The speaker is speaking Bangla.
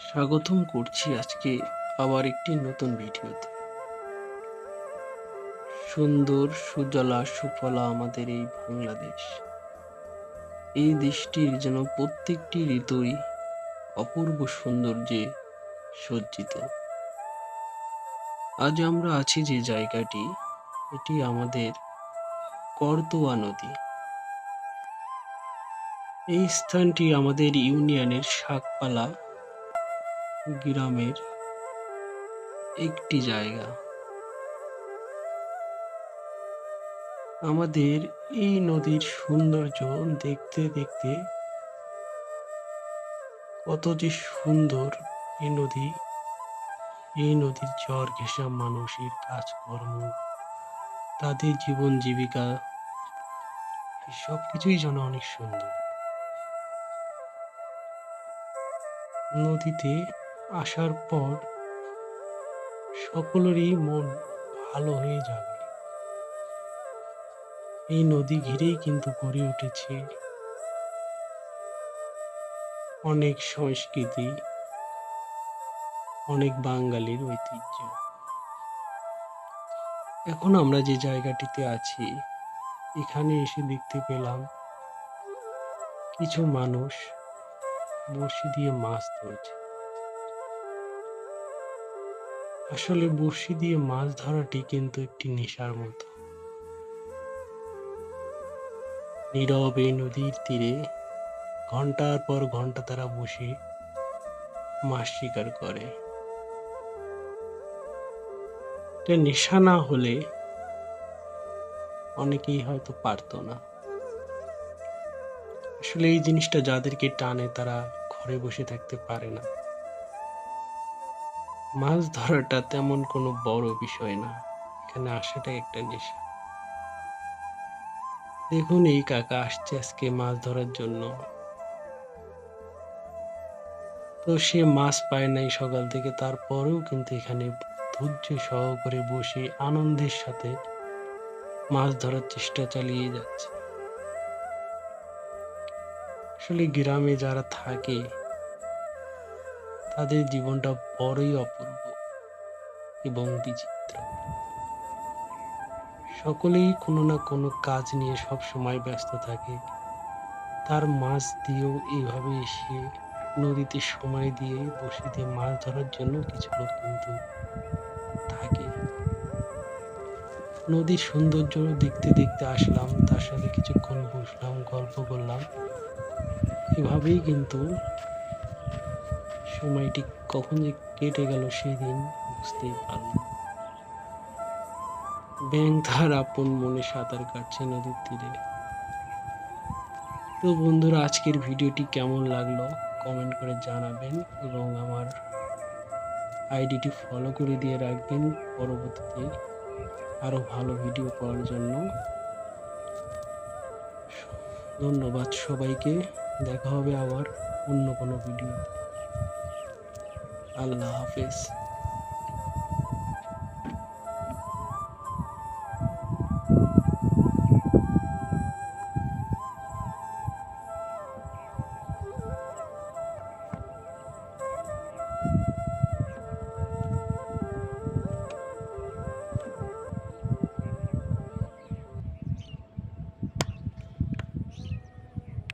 স্বাগতম করছি আজকে আবার একটি নতুন ভিডিওতে। সুন্দর, সুজলা, সুফলা আমাদের এই বাংলাদেশ। এই দেশটির যেন প্রত্যেকটি ঋতুই অপূর্ব সৌন্দর্যে সজ্জিত। আজ আমরা আছি যে জায়গাটি, এটি আমাদের করতোয়া নদী। এই স্থানটি আমাদের ইউনিয়নের শাকপালা গ্রামের একটি জায়গা। আমাদের এই নদীর সৌন্দর্য দেখতে দেখতে কত যে সুন্দর এই নদী। এই নদীর জ্বর ঘেঁষা মানুষের কাজকর্ম, তাদের জীবন জীবিকা সব কিছুই যেন অনেক সুন্দর। নদীতে আসার পর সকলেরই মন ভালো হয়ে যাবে। এই নদী ঘিরেই কিন্তু গড়ে উঠেছে অনেক সংস্কৃতি, অনেক বাঙালির ঐতিহ্য। এখন আমরা যে জায়গাটিতে আছি, এখানে এসে দেখতে পেলাম কিছু মানুষ বড়শি দিয়ে মাছ ধরছে। আসলে বড়শি দিয়ে মাছ ধরাটি কিন্তু একটি নেশার মতো। নীরবে নদীর তীরে ঘণ্টার পর ঘণ্টা তারা বসে মাছ শিকার করে। নেশা না হলে অনেকেই হয়তো পারতো না। আসলে এই জিনিসটা যাদেরকে টানে তারা ঘরে বসে থাকতে পারে না। মাছ ধরাটা তেমন কোনো বড় বিষয় না। এখানে আসাটাই একটা নেশা। দেখুন এই কাকা আসছে আজকে মাছ ধরার জন্য। তো সে মাছ পায় নাই সকাল থেকে, তারপরেও কিন্তু এখানে ধৈর্য সহকারে বসে আনন্দের সাথে মাছ ধরার চেষ্টা চালিয়ে যাচ্ছে। আসলে গ্রামে যারা থাকে তাদের জীবনটা বড়ই অপূর্ব এবং বিচিত্র। সকলেই কোনো না কোনো কাজ নিয়ে সব সময় ব্যস্ত থাকে। তার মাছ দিয়েও এইভাবে এসে নদীতে সময় দিয়ে বসিতে মাছ ধরার জন্য কিছু লোক কিন্তু থাকে। নদীর সৌন্দর্য দেখতে দেখতে আসলাম, তার সাথে কিছুক্ষণ বসলাম, গল্প করলাম। এভাবেই কিন্তু সময়টি কখন যে কেটে গেল সেই দিন বুঝতেই পারলাম ব্যাং তার আপন মনে সাঁতার কাটছে নদীর তীরে। তো বন্ধুরা, আজকের ভিডিওটি কেমন লাগল কমেন্ট করে জানাবেন এবং আমার আইডিটি ফলো করে দিয়ে রাখবেন পরবর্তীতে আরও ভালো ভিডিও পাওয়ার জন্য। ধন্যবাদ সবাইকে। দেখা হবে আবার অন্য কোনো ভিডিও আল্লাহ হাফেজ